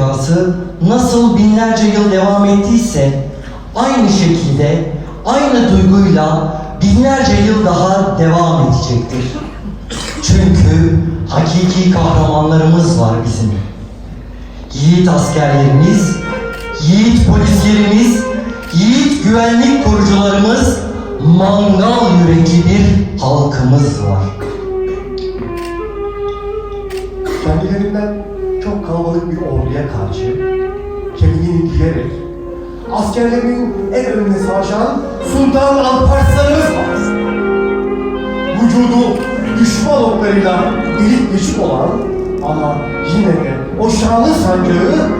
Gazı nasıl binlerce yıl devam ettiyse aynı şekilde, aynı duyguyla binlerce yıl daha devam edecektir. Çünkü hakiki kahramanlarımız var bizim. Yiğit askerlerimiz, yiğit polislerimiz, yiğit güvenlik korucularımız, mangal yürekli bir halkımız var. kendilerinden çok kalabalık bir orduya karşı kemiğini giyerek askerlerin en önüne savaşan Sultan Alparslan'ımız var. Vücudu düşman oklarıyla delik deşik olan ama yine de o şanlı sancağı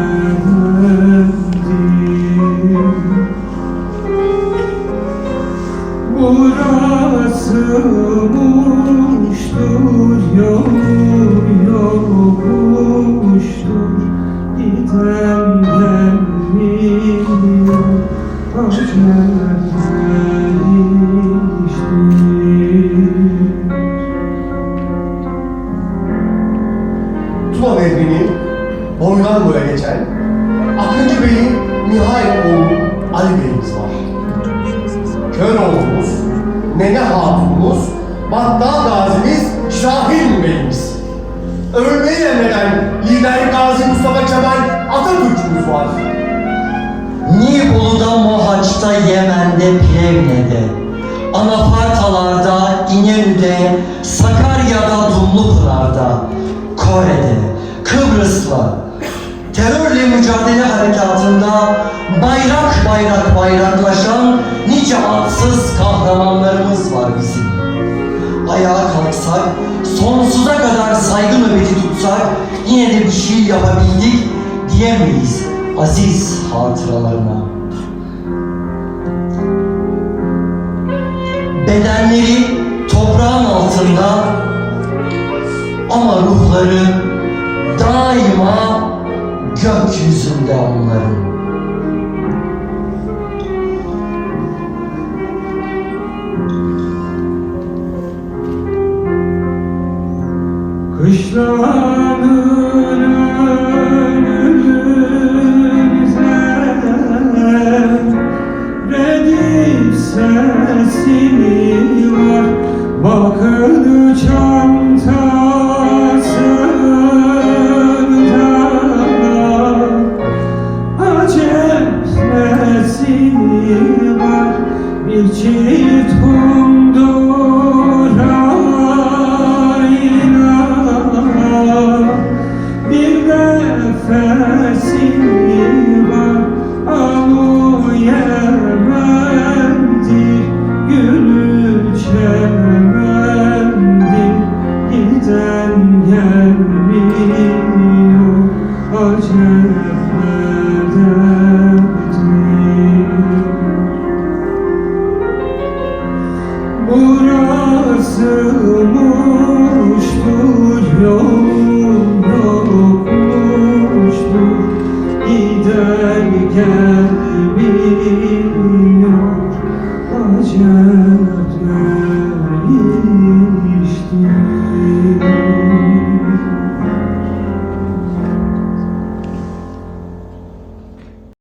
Tuna Nehri'ni boydan boya geçen Akıncı Bey'in nihayet Ali Bey'imiz var. Köroğlu'muz, Nene Hatun'umuz, Battal Şahin Bey'imiz. Ölmeyi emreden lider Gazi Mustafa Kemal Atatürk'ümüz var. Nibolu'da, Mohaç'ta, Yemen'de, Plevne'de, Anafartalarda, İnönü'de, Sakarya'da, Dumlupınar'da, Kore'de, Kıbrıs'la, terörle mücadele harekatında bayrak bayrak bayraklaşan nice adsız kahramanlarımız var bizim. Ayağa kalksak, sonsuza kadar saygı nöbeti tutsak yine de bir şey yapabildik diyemeyiz aziz hatıralarına. Bedenleri toprağın altında ama ruhları daima gökyüzünde onların. Kışlanın önümüze sesini var Bakın çantasında 的落寞。